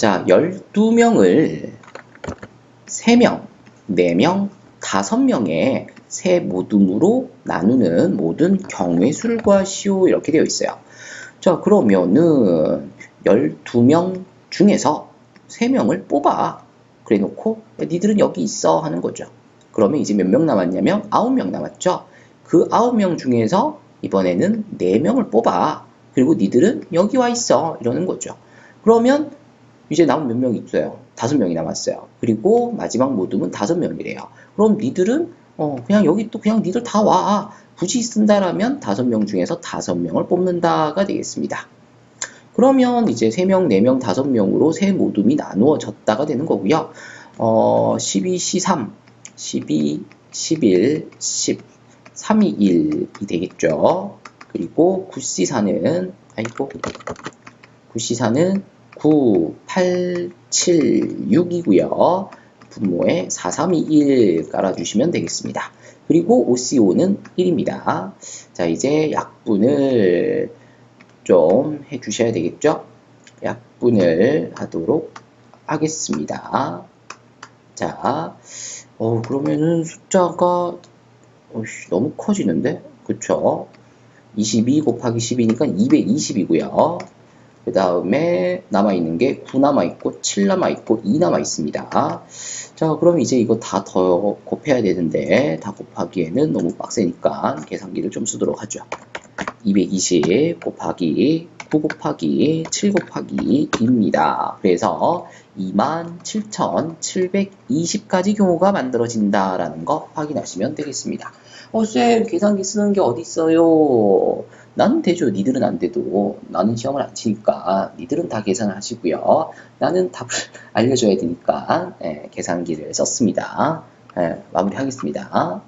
자, 12명을 3명, 4명, 5명의 세 모둠으로 나누는 모든 경우의 수를 구하시오. 이렇게 되어 있어요. 자, 그러면은 12명 중에서 3명을 뽑아. 그래 놓고, 야, 니들은 여기 있어. 하는 거죠. 그러면 이제 몇 명 남았냐면 9명 남았죠. 그 9명 중에서 이번에는 4명을 뽑아. 그리고 니들은 여기 와 있어. 이러는 거죠. 그러면 이제 남은 몇 명 있어요? 다섯 명이 남았어요. 그리고 마지막 모둠은 다섯 명이래요. 그럼 니들은 어 그냥 여기 또 그냥 니들 다 와. 굳이 쓴다라면 다섯 명 중에서 다섯 명을 뽑는다가 되겠습니다. 그러면 이제 세 명, 네 명, 다섯 명으로 세 모둠이 나누어졌다가 되는 거고요. 어 12, 13, 12, 11, 10, 3이 1이 되겠죠. 그리고 구시사는 아이고 구시사는 9, 8, 7, 6이고요. 분모에 4, 3, 2, 1 깔아주시면 되겠습니다. 그리고 OCO는 1입니다. 자, 이제 약분을 좀 해주셔야 되겠죠? 약분을 하도록 하겠습니다. 자, 어, 그러면은 숫자가 어이씨, 너무 커지는데? 그쵸? 22 곱하기 10이니까 220이고요. 그 다음에 남아있는 게 9 남아있고 7 남아있고 2 남아있습니다. 자 그럼 이제 이거 다 더 곱해야 되는데 다 곱하기에는 너무 빡세니까 계산기를 좀 쓰도록 하죠. 220 곱하기 9 곱하기 7 곱하기 2입니다. 그래서 27,720가지 경우가 만들어진다라는 거 확인하시면 되겠습니다. 어, 쌤, 계산기 쓰는 게 어디 있어요? 나는 되죠. 니들은 안 돼도. 나는 시험을 안 치니까. 니들은 다 계산을 하시고요. 나는 답을 알려줘야 되니까, 예, 계산기를 썼습니다. 예, 마무리하겠습니다.